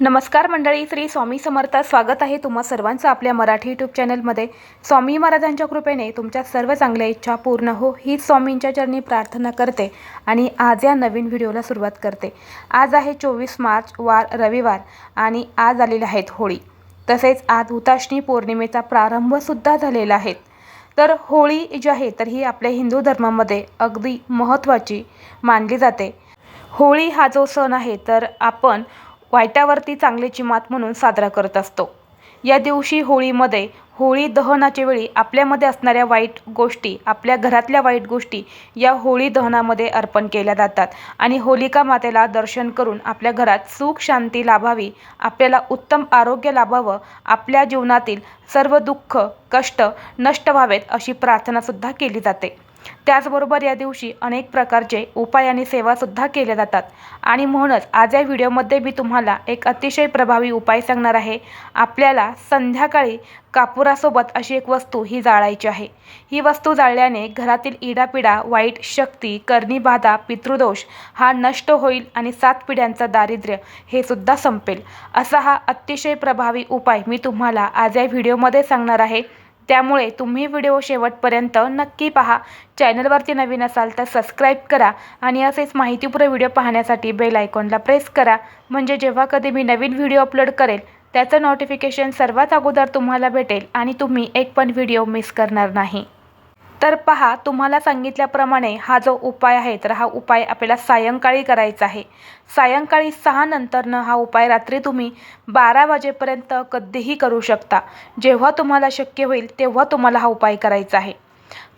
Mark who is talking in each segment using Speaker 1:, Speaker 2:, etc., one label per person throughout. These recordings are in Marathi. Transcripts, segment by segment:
Speaker 1: नमस्कार मंडळी श्री स्वामी समर्थ. स्वागत आहे तुम्हा सर्वांचं आपल्या मराठी यूट्यूब चॅनलमध्ये स्वामी महाराजांच्या कृपेने तुमच्या सर्व चांगल्या इच्छा पूर्ण हो ही स्वामींच्या चरणी प्रार्थना करते आणि आज या नवीन व्हिडिओला सुरुवात करते. आज आहे चोवीस मार्च वार रविवार आणि आज आलेले आहेत होळी. तसेच आज हुताशनी पौर्णिमेचा प्रारंभसुद्धा झालेला आहे. तर होळी जी आहे तर ही आपल्या हिंदू धर्मामध्ये अगदी महत्त्वाची मानली जाते. होळी हा जो सण आहे तर आपण वाईटावरती चांगल्याची मात म्हणून साजरा करत असतो. या दिवशी होळीमध्ये होळी दहनाच्या वेळी आपल्यामध्ये असणाऱ्या वाईट गोष्टी आपल्या घरातल्या वाईट गोष्टी या होळी दहनामध्ये अर्पण केल्या जातात आणि होलिका मातेला दर्शन करून आपल्या घरात सुख शांती लाभावी आपल्याला उत्तम आरोग्य लाभावं आपल्या जीवनातील सर्व दुःख कष्ट नष्ट व्हावेत अशी प्रार्थनासुद्धा केली जाते. त्याचबरोबर या दिवशी अनेक प्रकारचे उपाय आणि सेवासुद्धा केल्या जातात. आणि म्हणूनच आज या व्हिडिओमध्ये मी तुम्हाला एक अतिशय प्रभावी उपाय सांगणार आहे. आपल्याला संध्याकाळी कापुरासोबत अशी एक वस्तू ही जाळायची आहे. ही वस्तू जाळल्याने घरातील इडापिडा वाईट शक्ती कर्णीबाधा पितृदोष हा नष्ट होईल आणि सात पिढ्यांचं दारिद्र्य हे सुद्धा संपेल. असा हा अतिशय प्रभावी उपाय मी तुम्हाला आज या व्हिडिओमध्ये सांगणार आहे. त्यामुळे तुम्ही व्हिडिओ शेवटपर्यंत नक्की पहा. चॅनलवरती नवीन असाल तर सबस्क्राईब करा आणि असेच माहितीपूर्ण व्हिडिओ पाहण्यासाठी बेल आयकॉनला प्रेस करा. म्हणजे जेव्हा कधी मी नवीन व्हिडिओ अपलोड करेल त्याचं नोटिफिकेशन सर्वात अगोदर तुम्हाला भेटेल आणि तुम्ही एक पण व्हिडिओ मिस करणार नाही. तर पहा तुम्हाला सांगितल्याप्रमाणे हा जो उपाय आहे तर हा उपाय आपल्याला सायंकाळी करायचा आहे. सायंकाळी सहा नंतरनं हा उपाय रात्री तुम्ही बारा वाजेपर्यंत कधीही करू शकता. जेव्हा तुम्हाला शक्य होईल तेव्हा तुम्हाला हा उपाय करायचा आहे.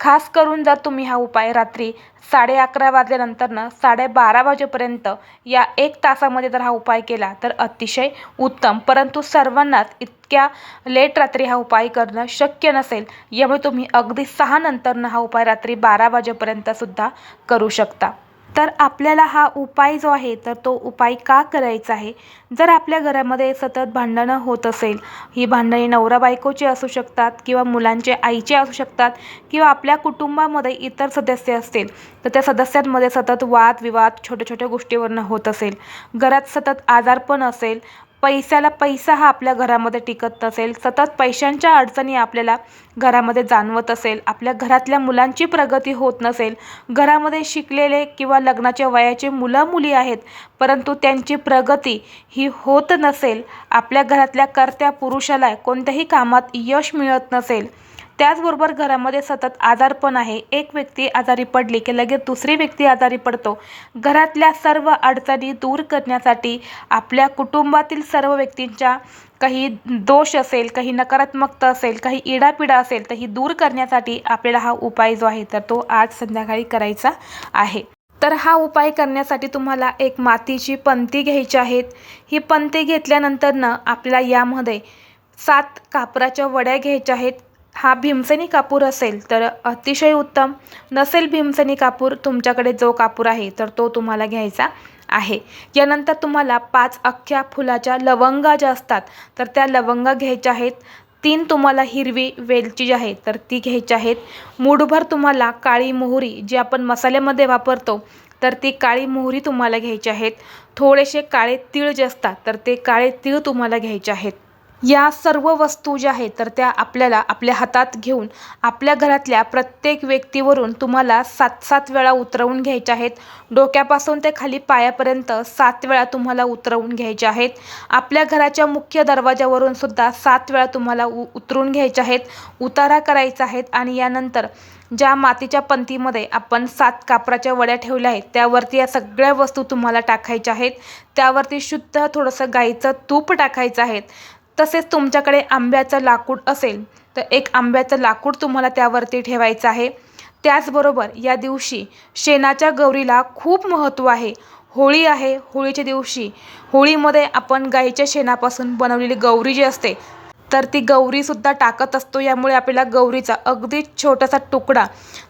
Speaker 1: खास करून जर तुम्ही हा उपाय रात्री साडे अकरा वाजल्यानंतरनं साडेबारा वाजेपर्यंत या एक तासामध्ये जर हा उपाय केला तर अतिशय उत्तम. परंतु सर्वांनाच इतक्या लेट रात्री हा उपाय करणं शक्य नसेल. यामुळे तुम्ही अगदी सहा नंतरनं हा उपाय रात्री बारा वाजेपर्यंतसुद्धा करू शकता. तर आपल्याला हा उपाय जो आहे तर तो उपाय का करायचा आहे? जर आपल्या घरामध्ये सतत भांडणं होत असेल ही भांडणे नवरा बायकोची असू शकतात किंवा मुलांचे आईचे असू शकतात किंवा आपल्या कुटुंबामध्ये इतर सदस्य असतील तर त्या सदस्यांमध्ये सतत वादविवाद छोट्या छोट्या गोष्टीवरनं होत असेल. घरात सतत आजारपण असेल पैशाला पैसा हा आपल्या घरामध्ये टिकत नसेल सतत पैशांच्या अडचणी आपल्याला घरामध्ये जाणवत असेल आपल्या घरातल्या मुलांची प्रगती होत नसेल घरामध्ये शिकलेले किंवा लग्नाच्या वयाचे मुलं मुली आहेत परंतु त्यांची प्रगती ही होत नसेल आपल्या घरातल्या कर्त्या पुरुषाला कोणत्याही कामात यश मिळत नसेल त्याचबरोबर घरामध्ये सतत आजारपण आहे. एक व्यक्ती आजारी पडली की लगेच दुसरी व्यक्ती आजारी पडतो. घरातल्या सर्व अडचणी दूर करण्यासाठी आपल्या कुटुंबातील सर्व व्यक्तींच्या काही दोष असेल काही नकारात्मकता असेल काही इडापिडा असेल तर ही दूर करण्यासाठी आपल्याला हा उपाय जो आहे तर तो आज संध्याकाळी करायचा आहे. तर हा उपाय करण्यासाठी तुम्हाला एक मातीची पंती घ्यायची आहेत ही पंती घेतल्यानंतरनं आपल्याला यामध्ये सात कापराच्या वड्या घ्यायच्या आहेत. हा भीमसेनी कापूर असेल तर अतिशय उत्तम. नसेल भीमसेनी कापूर तुमच्याकडे जो कापूर आहे तर तो तुम्हाला घ्यायचा आहे. यानंतर तुम्हाला पाच अख्ख्या फुलाच्या लवंगा ज्या असतात तर त्या लवंगा घ्यायच्या आहेत. तीन तुम्हाला हिरवी वेलची जी आहे तर ती घ्यायची आहेत. मूठभर तुम्हाला काळी मोहरी जी आपण मसाल्यामध्ये वापरतो तर ती काळी मोहरी तुम्हाला घ्यायची आहेत. थोडेसे काळे तीळ जे असतात तर ते काळे तीळ तुम्हाला घ्यायचे आहेत. या सर्व वस्तू ज्या आहेत तर त्या आपल्याला आपल्या हातात घेऊन आपल्या घरातल्या प्रत्येक व्यक्तीवरून तुम्हाला सात सात वेळा उतरवून घ्यायच्या आहेत. डोक्यापासून ते खाली पायापर्यंत सात वेळा तुम्हाला उतरवून घ्यायच्या आहेत. आपल्या घराच्या मुख्य दरवाजावरून सुद्धा सात वेळा तुम्हाला उ उतरून घ्यायच्या आहेत. उतारा करायचा आहेत आणि यानंतर ज्या मातीच्या पंथीमध्ये आपण सात कापराच्या वड्या ठेवल्या आहेत त्यावरती या सगळ्या वस्तू तुम्हाला टाकायच्या आहेत. त्यावरती शुद्ध थोडंसं गाईचं तूप टाकायचं आहे. तसेच तुमच्याकडे आंब्याचं लाकूड असेल तर एक आंब्याचं लाकूड तुम्हाला त्यावरती ठेवायचं आहे. त्याचबरोबर या दिवशी शेणाच्या गौरीला खूप महत्त्व आहे. होळी आहे होळीच्या दिवशी होळीमध्ये आपण गाईच्या शेणापासून बनवलेली गौरी जी असते तर ती गौरीसुद्धा टाकत असतो. यामुळे आपल्याला गौरीचा अगदी छोटासा तुकडा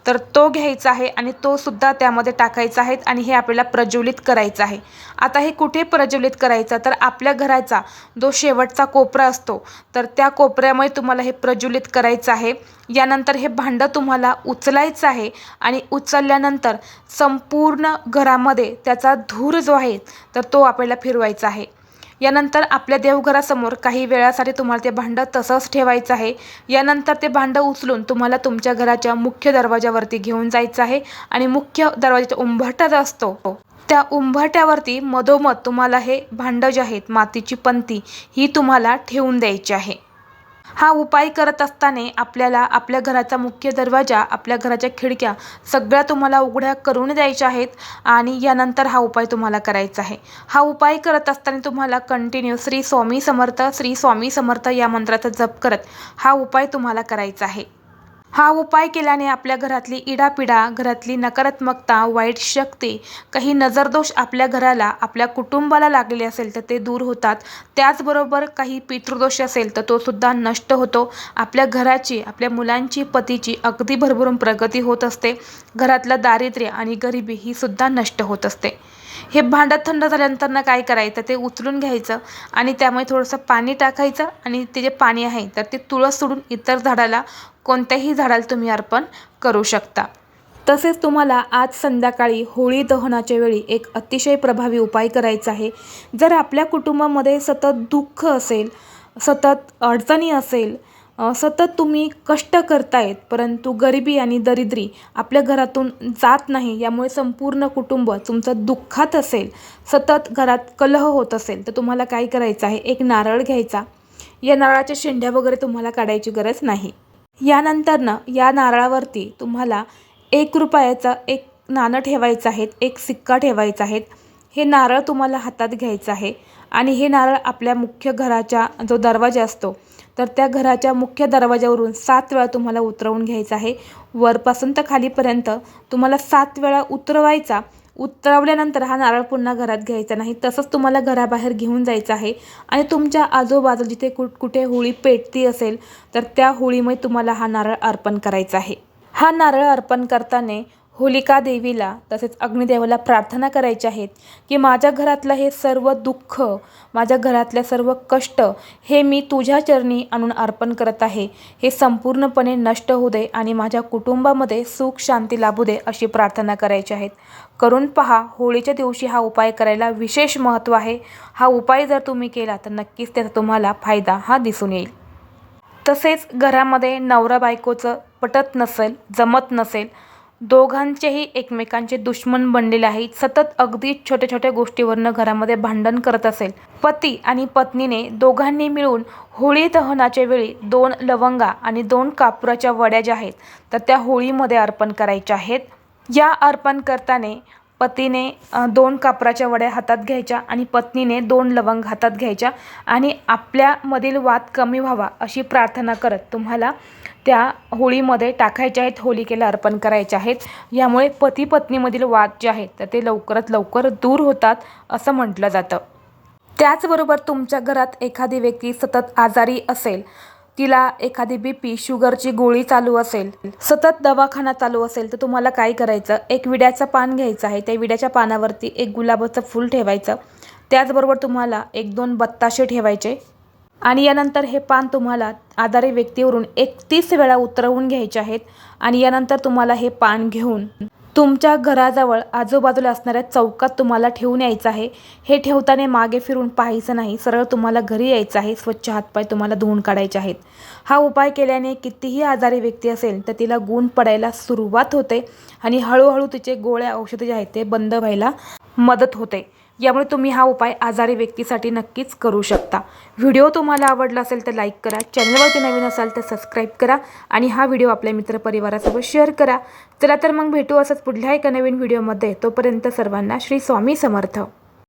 Speaker 1: तर तो घ्यायचा आहे आणि तो सुद्धा त्यामध्ये टाकायचा आहे आणि हे आपल्याला प्रज्वलित करायचं आहे. आता हे कुठे प्रज्वलित करायचं? तर आपल्या घराचा जो शेवटचा कोपरा असतो तर त्या कोपऱ्यामुळे तुम्हाला हे प्रज्वलित करायचं आहे. यानंतर हे भांडं तुम्हाला उचलायचं आहे आणि उचलल्यानंतर संपूर्ण घरामध्ये त्याचा धूर जो आहे तर तो आपल्याला फिरवायचा आहे. यानंतर आपल्या देवघरासमोर काही वेळासाठी तुम्हाला ते भांडं तसंच ठेवायचं आहे. यानंतर ते भांडं उचलून तुम्हाला तुमच्या घराच्या मुख्य दरवाजावरती घेऊन जायचं आहे आणि मुख्य दरवाजाचा उंबरठा जो असतो. त्या उंबरठ्यावरती मधोमध तुम्हाला हे भांडं जे आहेत मातीची पंती ही तुम्हाला ठेवून द्यायची आहे. हा उपाय करत असताना आपल्याला आपल्या घराचा मुख्य दरवाजा आपल्या घराच्या खिडक्या सगळ्या तुम्हाला उघड्या करून द्यायच्या आहेत आणि यानंतर हा उपाय तुम्हाला करायचा आहे. हा उपाय करत असताना तुम्हाला कंटिन्यू श्री स्वामी समर्थ श्री स्वामी समर्थ या मंत्राचा जप करत हा उपाय तुम्हाला करायचा आहे. हा उपाय केल्याने आपल्या घरातली इडापिडा घरातली नकारात्मकता वाईट शक्ती काही नजरदोष आपल्या घराला आपल्या कुटुंबाला लागलेले असेल तर ते दूर होतात. त्याचबरोबर काही पितृदोष असेल तर तो सुद्धा नष्ट होतो. आपल्या घराची आपल्या मुलांची पतीची अगदी भरभरून प्रगती होत असते. घरातलं दारिद्र्य आणि गरिबी ही सुद्धा नष्ट होत असते. हे भांडं थंड झाल्यानंतर ना काय करायचं ते उचलून घ्यायचं आणि त्यामुळे थोडंसं पाणी टाकायचं आणि ते जे पाणी आहे तर ते तुळस सोडून इतर झाडाला कोणत्याही झाडाला तुम्ही अर्पण करू शकता. तसेच तुम्हाला आज संध्याकाळी होळी दहनाच्या वेळी एक अतिशय प्रभावी उपाय करायचा आहे. जर आपल्या कुटुंबामध्ये सतत दुःख असेल सतत अडचणी असेल सतत तुम्ही कष्ट करतायत परंतु गरिबी आणि दरिद्री आपल्या घरातून जात नाही यामुळे संपूर्ण कुटुंब तुमचं दुःखात असेल सतत घरात कलह होत असेल तर तुम्हाला काय करायचं आहे? एक नारळ घ्यायचा. या नारळाच्या शेंड्या वगैरे तुम्हाला काढायची गरज नाही. यानंतरनं या नारळावरती तुम्हाला एक रुपयाचं एक नाणं ठेवायचं आहेत एक सिक्का ठेवायचा आहे हे नारळ तुम्हाला हातात घ्यायचं आहे आणि हे नारळ आपल्या मुख्य घराच्या जो दरवाजा असतो तर त्या घराच्या मुख्य दरवाजावरून सात वेळा तुम्हाला उतरवून घ्यायचं आहे. वरपासून तर खालीपर्यंत तुम्हाला सात वेळा उतरवायचा उतरवल्यानंतर हा नारळ पुन्हा घरात घ्यायचा नाही. तसंच तुम्हाला घराबाहेर घेऊन जायचं आहे. आणि तुमच्या आजूबाजू जिथे कुठ कुठे होळी पेटती असेल तर त्या होळीमध्ये तुम्हाला हा नारळ अर्पण करायचा आहे. हा नारळ अर्पण करताना होलिका देवीला तसेच अग्निदेवाला प्रार्थना करायची आहेत की माझ्या घरातलं हे सर्व दुःख माझ्या घरातल्या सर्व कष्ट हे मी तुझ्या चरणी आणून अर्पण करत आहे. हे संपूर्णपणे नष्ट होऊ दे आणि माझ्या कुटुंबामध्ये सुख शांती लाभू दे अशी प्रार्थना करायची आहेत. करून पहा होळीच्या दिवशी हा उपाय करायला विशेष महत्त्व आहे. हा उपाय जर तुम्ही केला तर नक्कीच त्याचा तुम्हाला फायदा हा दिसून येईल. तसेच घरामध्ये नवरा बायकोचं पटत नसेल जमत नसेल दोघांचेही एकमेकांचे दुश्मन बनलेले आहेत. सतत अगदी छोट्या छोट्या गोष्टीवरनं घरामध्ये भांडण करत असेल. पती आणि पत्नीने दोघांनी मिळून होळी दहनाच्या वेळी दोन लवंगा आणि दोन कापुराच्या वड्या ज्या आहेत तर त्या होळीमध्ये अर्पण करायच्या आहेत. या अर्पण करताना पतीने दोन कापराच्या वड्या हातात घ्यायच्या आणि पत्नीने दोन लवंग हातात घ्यायच्या आणि आपल्यामधील वाद कमी व्हावा अशी प्रार्थना करत तुम्हाला त्या होळीमध्ये टाकायच्या आहेत होलिकेला अर्पण करायचे आहेत. यामुळे पती पत्नीमधील वाद जे आहेत तर ते लवकरात लवकर दूर होतात असं म्हटलं जातं. त्याचबरोबर तुमच्या घरात एखादी व्यक्ती सतत आजारी असेल तिला एखादी बी पी शुगरची गोळी चालू असेल सतत दवाखाना चालू असेल तर तुम्हाला काय करायचं? एक विड्याचं पान घ्यायचं आहे. त्या विड्याच्या पानावरती एक गुलाबाचं फूल ठेवायचं. त्याचबरोबर तुम्हाला एक दोन बत्ताशे ठेवायचे. आणि यानंतर हे पान तुम्हाला आधारे व्यक्तीवरून एकतीस वेळा उतरवून घ्यायचे आहेत. आणि यानंतर तुम्हाला हे पान घेऊन तुमच्या घराजवळ आजूबाजूला असणाऱ्या चौकात तुम्हाला ठेवून यायचं आहे. हे ठेवताना मागे फिरून पाहायचं नाही. सरळ तुम्हाला घरी यायचं आहे. स्वच्छ हातपाय तुम्हाला धुवून काढायचे आहेत. हा उपाय केल्याने कितीही आजारी व्यक्ती असेल तर तिला गुण पडायला सुरुवात होते आणि हळूहळू तिचे गोळ्या औषधे जे आहेत ते बंद व्हायला मदत होते. यामुळे तुम्ही हा उपाय आजारी व्यक्तीसाठी नक्कीच करू शकता. व्हिडिओ तुम्हाला आवडला असेल तर लाईक करा चॅनलवरती नवीन असाल तर सबस्क्राईब करा आणि हा व्हिडिओ आपल्या मित्रपरिवारासोबत शेअर करा. चला तर मग भेटू असंच पुढल्या एका नवीन व्हिडिओमध्ये. तोपर्यंत सर्वांना श्री स्वामी समर्थ.